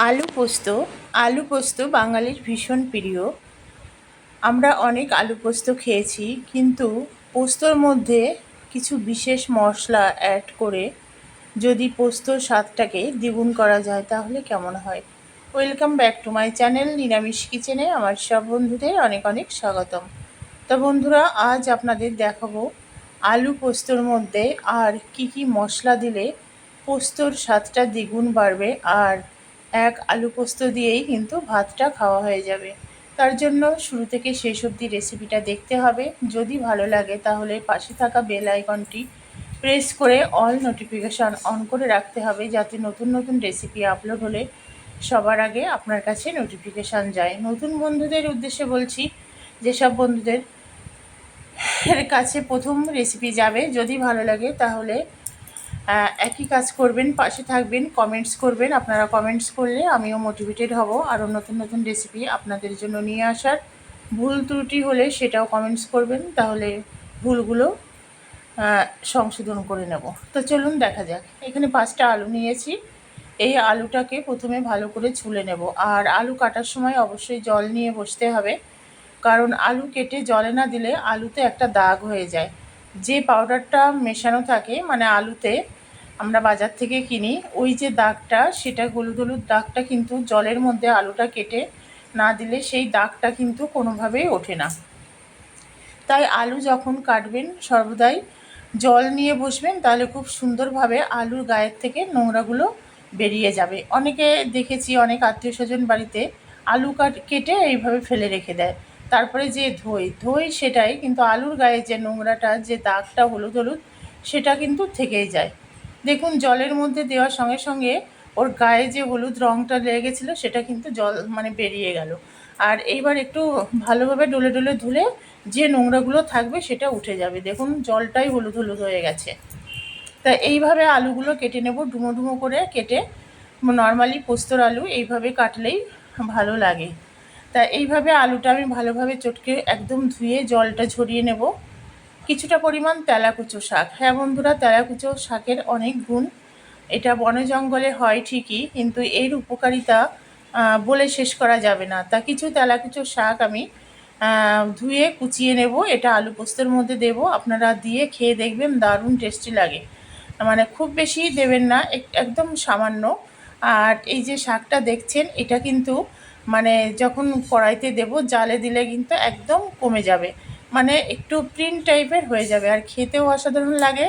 আলু পোস্ত আলু পোস্ত বাঙালির ভীষণ প্রিয়। আমরা অনেক আলু পোস্ত খেয়েছি, কিন্তু পোস্তর মধ্যে কিছু বিশেষ মশলা অ্যাড করে যদি পোস্তর স্বাদটাকে দ্বিগুণ করা যায়, তাহলে কেমন হয়? Welcome back to my channel নিরামিষ কিচেনে আমার সব বন্ধুদের অনেক অনেক স্বাগতম। তো বন্ধুরা, আজ আপনাদের দেখাবো আলু পোস্তর মধ্যে আর কি কি মশলা দিলে পোস্তর স্বাদটা দ্বিগুণ বাড়বে আর এক আলু পোস্ত দিয়েই কিন্তু ভাতটা খাওয়া হয়ে যাবে। তার জন্য শুরু থেকে শেষ অবধি রেসিপিটা দেখতে হবে। যদি ভালো লাগে তাহলে পাশে থাকা বেল আইকনটি প্রেস করে অল নোটিফিকেশান অন করে রাখতে হবে যাতে নতুন নতুন রেসিপি আপলোড হলে সবার আগে আপনার কাছে নোটিফিকেশান যায়। নতুন বন্ধুদের উদ্দেশ্যে বলছি, যেসব বন্ধুদের কাছে প্রথম রেসিপি যাবে, যদি ভালো লাগে তাহলে একই কাজ করবেন, পাশে থাকবেন কমেন্টস করবেন। আপনারা কমেন্টস করলে আমিও মোটিভেটেড হব। আরও নতুন নতুন রেসিপি আপনাদের জন্য নিয়ে আসার। ভুল ত্রুটি হলে সেটাও কমেন্টস করবেন, তাহলে ভুলগুলো সংশোধন করে নেব। তো চলুন দেখা যাক। এখানে পাঁচটা আলু নিয়েছি। এই আলুটাকে প্রথমে ভালো করে ছুলে নেব। আর আলু কাটার সময় অবশ্যই জল নিয়ে বসতে হবে। কারণ আলু কেটে জলে না দিলে আলুতে একটা দাগ হয়ে যায়। যে পাউডারটা মেশানো থাকে মানে আলুতে আমরা বাজার থেকে কিনি, ওই যে দাগটা, সেটা হলুদ হলুদ দাগটা কিন্তু জলের মধ্যে আলুটা কেটে না দিলে সেই দাগটা কিন্তু কোনোভাবেই ওঠে না। তাই আলু যখন কাটবেন সর্বদাই জল নিয়ে বসবেন, তাহলে খুব সুন্দরভাবে আলুর গায়ের থেকে নোংরাগুলো বেরিয়ে যাবে। অনেকে দেখেছি, অনেক আত্মীয় স্বজন বাড়িতে আলু কাট, কেটে এইভাবে ফেলে রেখে দেয়। তারপরে যে ধই ধই সেটাই, কিন্তু আলুর গায়ে যে নোংরাটা, যে দাগটা হলুদ হলুদ, সেটা কিন্তু থেকেই যায়। দেখুন, জলের মধ্যে দেওয়ার সঙ্গে সঙ্গে ওর গায়ে যে হলুদ রঙটা লেগে গেছিল সেটা কিন্তু জল মানে বেরিয়ে গেল। আর এইবার একটু ভালোভাবে ডলে ডলে ধুলে যে নোংরাগুলো থাকবে, সেটা উঠে যাবে। দেখুন, জলটাই হলুদ হলুদ হয়ে গেছে। তা এইভাবে আলুগুলো কেটে নেব, ডুমো ডুমো করে কেটে। নর্মালি পোস্তর আলু এইভাবে কাটলেই ভালো লাগে। তা এইভাবে আলুটা আমি ভালোভাবে চটকে একদম ধুয়ে জলটা ঝরিয়ে নেব। কিছুটা পরিমাণ তেলাকুচো শাক। হ্যাঁ বন্ধুরা, তেলাকুচো শাকের অনেক গুণ। এটা বনে জঙ্গলে হয় ঠিকই, কিন্তু এর উপকারিতা বলে শেষ করা যাবে না। তা কিছু তেলাকুচো শাক আমি ধুয়ে কুচিয়ে নেব। এটা আলু পোস্তের মধ্যে দেব। আপনারা দিয়ে খেয়ে দেখবেন, দারুণ টেস্টি লাগে। মানে খুব বেশি দেবেন না একদম সামান্য। আর এই যে শাকটা দেখছেন, এটা কিন্তু মানে যখন কড়াইতে দেব, জালে দিলে কিন্তু একদম কমে যাবে। মানে একটু প্রিন্ট টাইপের হয়ে যাবে। আর খেতেও অসাধারণ লাগে।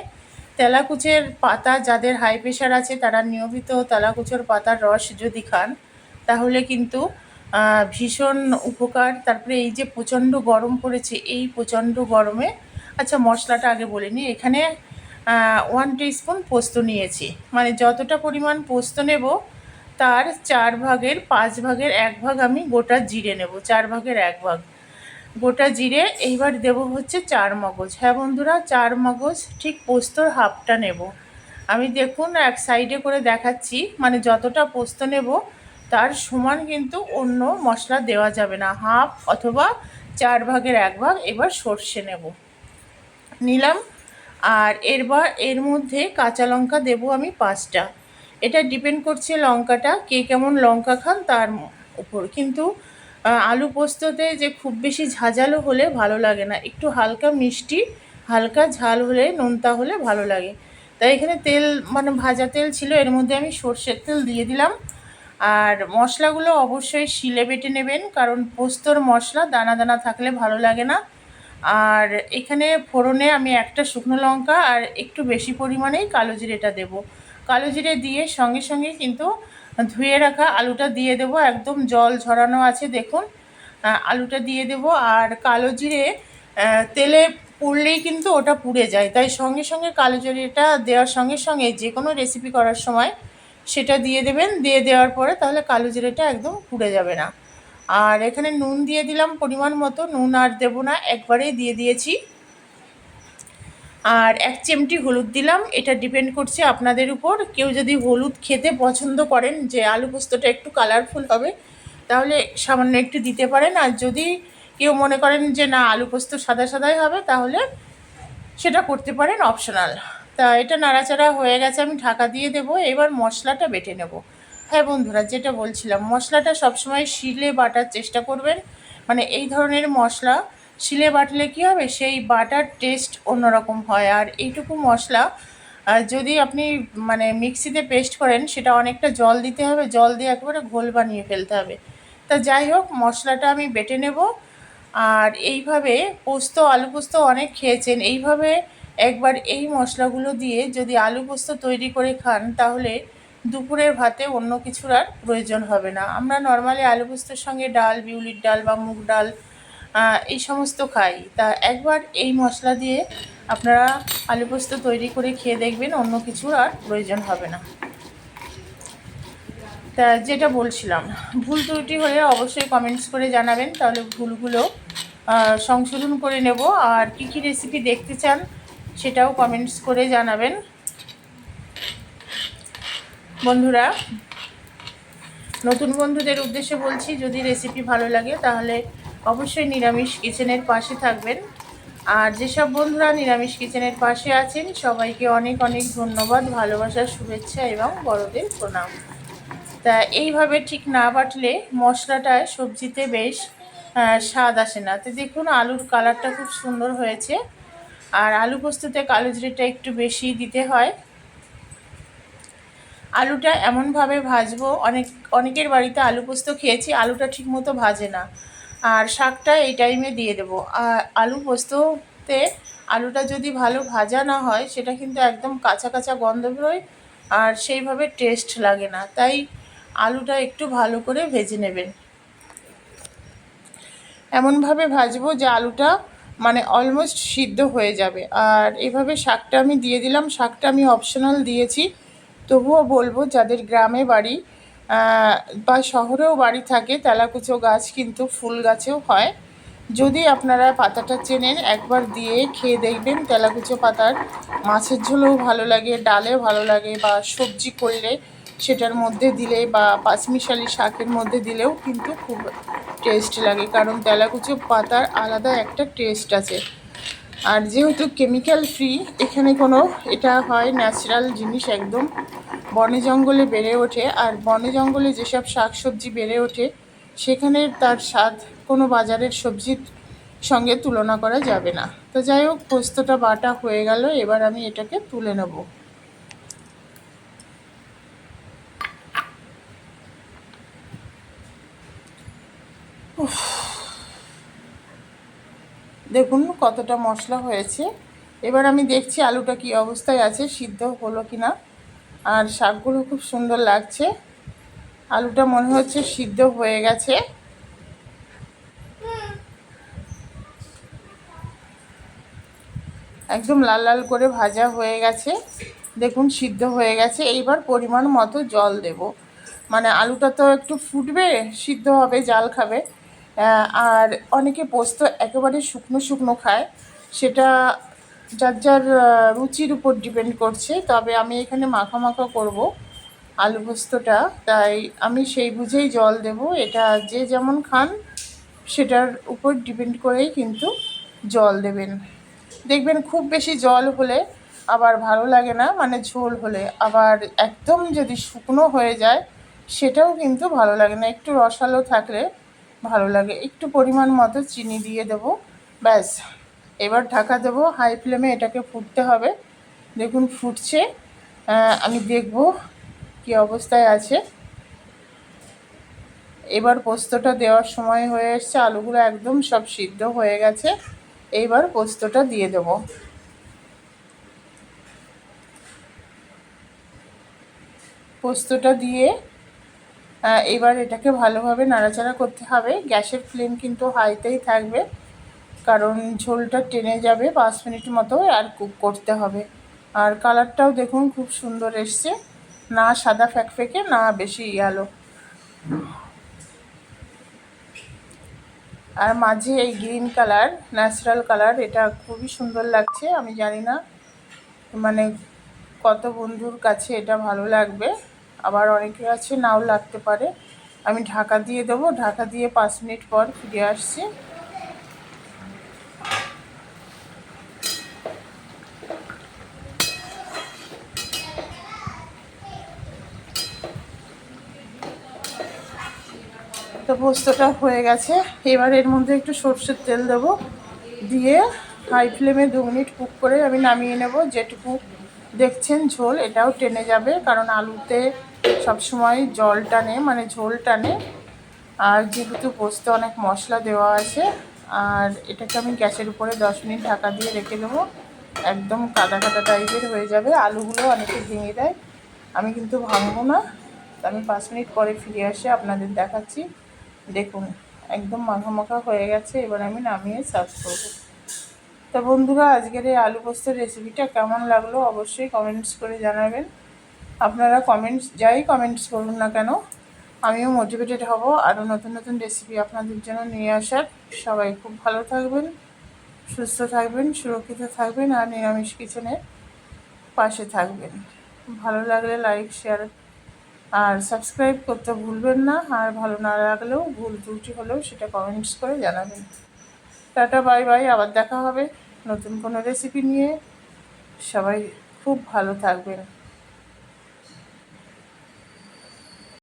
তেলাকুচের পাতা যাদের হাই প্রেশার আছে, তারা নিয়মিত তেলাকুচোর পাতার রস যদি খান, তাহলে কিন্তু ভীষণ উপকার। তারপরে এই যে প্রচণ্ড গরম পড়েছে, এই প্রচণ্ড গরমে আচ্ছা মশলাটা আগে বলে নিই। এখানে ওয়ান স্পুন পোস্ত নিয়েছি। মানে যতটা পরিমাণ পোস্ত নেব তার চার ভাগের পাঁচ ভাগের এক ভাগ আমি গোটা জিরে নেব, চার ভাগের এক ভাগ। গোটা জিরে, এইবার দেব হচ্ছে চার মগজ। হ্যাঁ বন্ধুরা, চার মগজ, ঠিক পোস্তর হাফটা নেব। আমি দেখুন এক সাইডে করে দেখাচ্ছি মানে যতটা পোস্ত নেব, তার সমান কিন্তু অন্য মশলা দেওয়া যাবে না। হাফ অথবা চার ভাগের এক ভাগ, এবার সর্ষে নেব। নিলাম, আর এরবার এর মধ্যে কাঁচা লঙ্কা দেবো আমি পাঁচটা। এটা ডিপেন্ড করছে লঙ্কাটা, কে কেমন লঙ্কা খান তার উপর। কিন্তু আলু পোস্ততে যে খুব বেশি ঝাঁঝালো হলে ভালো লাগে না। একটু হালকা মিষ্টি, হালকা ঝাল হলে, নোনতা হলে ভালো লাগে। তাই এখানে তেল মানে ভাজা তেল ছিল, এর মধ্যে আমি সর্ষের তেল দিয়ে দিলাম। আর মশলাগুলো অবশ্যই শিলে বেটে নেবেন, কারণ পোস্তর মশলা দানা দানা থাকলে ভালো লাগে না। আর এখানে ফোড়নে আমি একটা শুকনো লঙ্কা আর একটু বেশি পরিমাণেই কালো জিরেটা দেবো। কালো জিরে দিয়ে সঙ্গে সঙ্গে কিন্তু ধুয়ে রাখা আলুটা দিয়ে দেবো। একদম জল ঝরানো আছে, দেখুন। আলুটা দিয়ে দেবো। আর কালো জিরে তেলে পুড়লেই কিন্তু ওটা পুড়ে যায়। তাই সঙ্গে সঙ্গে কালো জিরেটা দেওয়ার সঙ্গে সঙ্গে যে কোনো রেসিপি করার সময় সেটা দিয়ে দেবেন। দিয়ে দেওয়ার পরে তাহলে কালো জিরেটা একদম পুড়ে যাবে না। আর এখানে নুন দিয়ে দিলাম পরিমাণ মতো। নুন আর দেবো না, একবারেই দিয়ে দিয়েছি। আর এক চিমটি হলুদ দিলাম। এটা ডিপেন্ড করছে আপনাদের উপর। কেউ যদি হলুদ খেতে পছন্দ করেন যে আলু পোস্তটা একটু কালারফুল হবে, তাহলে সামান্য একটু দিতে পারেন। আর যদি কেউ মনে করেন যে না, আলু পোস্ত সাদা সাদাই হবে, তাহলে সেটা করতে পারেন অপশনাল তা এটা নাড়াচাড়া হয়ে গেছে, আমি ঢাকা দিয়ে দেব। এবার মশলাটা বেটে নেব। হ্যাঁ বন্ধুরা, যেটা বলছিলাম, মশলাটা সবসময় শিলে বাটার চেষ্টা করবেন। মানে এই ধরনের মশলা শিলে বাটলে কী হবে? সেই বাটার টেস্ট অন্যরকম হয়। আর এইটুকু মশলা যদি আপনি মানে মিক্সিতে পেস্ট করেন, সেটা অনেকটা জল দিতে হবে। জল দিয়ে একেবারে ঘোল বানিয়ে ফেলতে হবে। তা যাই হোক, মশলাটা আমি বেটে নেব। আর এইভাবে পোস্ত, আলু পোস্ত অনেক খেয়েছেন। এইভাবে একবার এই মশলাগুলো দিয়ে যদি আলু পোস্ত তৈরি করে খান, তাহলে দুপুরের ভাতে অন্য কিছুর আর প্রয়োজন হবে না। আমরা নর্মালি আলু পোস্তর সঙ্গে ডাল, বিউলির ডাল বা মুগ ডাল এই সমস্ত খাই। তা একবার এই মশলা দিয়ে আপনারা আলু পোস্ত তৈরি করে খেয়ে দেখবেন, অন্য কিছুর আর প্রয়োজন হবে না। তা যেটা বলছিলাম, ভুল ত্রুটি হলে অবশ্যই কমেন্টস করে জানাবেন, তাহলে ভুলগুলো সংশোধন করে নেব। আর কী কী রেসিপি দেখতে চান, সেটাও কমেন্টস করে জানাবেন। বন্ধুরা, নতুন বন্ধুদের উদ্দেশ্যে বলছি, যদি রেসিপি ভালো লাগে তাহলে অবশ্যই নিরামিষ কিচেনের পাশে থাকবেন। আর যেসব বন্ধুরা নিরামিষ কিচেনের পাশে আছেন, সবাইকে অনেক অনেক ধন্যবাদ ভালোবাসার শুভেচ্ছা এবং বড়দের প্রণাম। তা এইভাবে ঠিক না বাটলে মশলাটায় সবজিতে বেশ স্বাদ আসে না। তো দেখুন, আলুর কালারটা খুব সুন্দর হয়েছে। আর আলু পোস্ততে কালো জিরেটা একটু বেশি দিতে হয়। আলুটা এমনভাবে ভাজবো, অনেক, অনেকের বাড়িতে আলু পোস্ত খেয়েছি, আলুটা ঠিকমতো ভাজে না। আর শাকটা এই টাইমে দিয়ে দেবো। আর আলু পোস্ততে আলুটা যদি ভালো ভাজা না হয়, সেটা কিন্তু একদম কাঁচা কাঁচা গন্ধ বেরোয় আর সেইভাবে টেস্ট লাগে না। তাই আলুটা একটু ভালো করে ভেজে নেবেন। এমনভাবে ভাজবো যে আলুটা মানে অলমোস্ট সিদ্ধ হয়ে যাবে। আর এভাবে শাকটা আমি দিয়ে দিলাম। শাকটা আমি অপশনাল দিয়েছি। তবুও বলব, যাদের গ্রামে বাড়ি বা শহরেও বাড়ি থাকে, তেলাকুচো গাছ কিন্তু ফুল গাছেও হয়। যদি আপনারা পাতাটা চেনেন, একবার দিয়ে খেয়ে দেখবেন তেলাকুচো পাতার। মাছের ঝোলেও ভালো লাগে ডালেও ভালো লাগে বা সবজি করলে সেটার মধ্যে দিলে বা পাঁচমিশালি শাকের মধ্যে দিলেও কিন্তু খুব টেস্ট লাগে, কারণ তেলাকুচো পাতার আলাদা একটা টেস্ট আছে। আর যেহেতু কেমিক্যাল ফ্রি এখানে কোনো এটা হয় ন্যাচারাল জিনিস একদম বনে জঙ্গলে বেড়ে ওঠে আর বনে জঙ্গলে যেসব শাক সবজি বেড়ে ওঠে, সেখানে তার স্বাদ কোনো বাজারের সবজির সঙ্গে তুলনা করা যাবে না। তো যাই হোক, পোস্তটা বাটা হয়ে গেল, এবার আমি এটাকে তুলে নেব। দেখুন কতটা মশলা হয়েছে। এবার আমি দেখছি আলুটা কি অবস্থায় আছে, সিদ্ধ হলো কি না আর শাকগুলো খুব সুন্দর লাগছে। আলুটা মনে হচ্ছে সিদ্ধ হয়ে গেছে। একদম লাল লাল করে ভাজা হয়ে গেছে। দেখুন, সিদ্ধ হয়ে গেছে। এইবার পরিমাণ মতো জল দেব। মানে আলুটা তো একটু ফুটবে, সিদ্ধ হবে, জাল খাবে। আর অনেকে পোস্ত একেবারে শুকনো শুকনো খায়। সেটা যার যার রুচির উপর ডিপেন্ড করছে, তবে আমি এখানে মাখা মাখা করব আলু পোস্তটা। তাই আমি সেই বুঝেই জল দেব। এটা যে যেমন খান, সেটার উপর ডিপেন্ড করেই কিন্তু জল দেবেন। দেখবেন খুব বেশি জল হলে আবার ভালো লাগে না মানে ঝোল হলে। আবার একদম যদি শুকনো হয়ে যায়, সেটাও কিন্তু ভালো লাগে না। একটু রসালো থাকলে ভালো লাগে। একটু পরিমাণ মতো চিনি দিয়ে দেবো, ব্যাস। এবার ঢাকা দেবো হাই ফ্লেমে এটাকে ফুটতে হবে। দেখুন ফুটছে। আমি দেখব কি অবস্থায় আছে। এবার পোস্তটা দেওয়ার সময় হয়ে এসছে, আলুগুলো একদম সব সিদ্ধ হয়ে গেছে। এইবার পোস্তটা দিয়ে দেব। পোস্তটা দিয়ে এবার এটাকে ভালোভাবে নাড়াচাড়া করতে হবে। গ্যাসের ফ্লেম কিন্তু হাইতেই থাকবে। কারণ ঝোলটা টেনে যাবে পাঁচ মিনিট মতো আর কুক করতে হবে। আর কালারটাও দেখুন খুব সুন্দর এসছে, না সাদা ফ্যাকফেকে, না বেশি ইয়ালো। আর মাঝে এই গ্রিন কালার, ন্যাচারাল কালার, এটা খুবই সুন্দর লাগছে, আমি জানি না মানে কত বন্ধুর কাছে এটা ভালো লাগবে, আবার অনেকের কাছে নাও লাগতে পারে। আমি ঢাকা দিয়ে দেবো, ঢাকা দিয়ে পাঁচ মিনিট পর ফিরে আসছি। তো পোস্তটা হয়ে গেছে। এবার এর মধ্যে একটু সর্ষের তেল দেবো। দিয়ে হাই ফ্লেমে দু মিনিট কুক করে আমি নামিয়ে নেব। যেটুকু দেখছেন ঝোল, এটাও টেনে যাবে কারণ আলুতে সবসময় জল টানে মানে ঝোল টানে। আর যেহেতু পোস্তে অনেক মশলা দেওয়া আছে, আর এটাকে আমি গ্যাসের উপরে দশ মিনিট ঢাকা দিয়ে রেখে দেবো। একদম কাদা কাদা টাইপের হয়ে যাবে। আলুগুলো অনেকে ভেঙে দেয়। আমি কিন্তু ভাঙবো না। আমি পাঁচ মিনিট পরে ফিরে আসে আপনাদের দেখাচ্ছি। দেখুন, একদম মাখা মাখা হয়ে গেছে, এবার আমি নামিয়ে সার্ভ করব। তা বন্ধুরা, আজকের এই আলু পোস্তের রেসিপিটা কেমন লাগল অবশ্যই কমেন্টস করে জানাবেন। আপনারা কমেন্টস যাই কমেন্টস করুন না কেন, আমিও মোটিভেটেড হব আরও নতুন নতুন রেসিপি আপনাদের জন্য নিয়ে আসার। সবাই খুব ভালো থাকবেন, সুস্থ থাকবেন, সুরক্ষিত থাকবেন, আর নিরামিষ কিচেনের পাশে থাকবেন। ভালো লাগলে লাইক শেয়ার আর সাবস্ক্রাইব করতে ভুলবেন না, আর ভালো না লাগলেও ভুল ত্রুটি হলেও সেটা কমেন্টস করে জানাবেন। টাটা বাই বাই আবার দেখা হবে নতুন কোনো রেসিপি নিয়ে। সবাই খুব ভালো থাকবেন।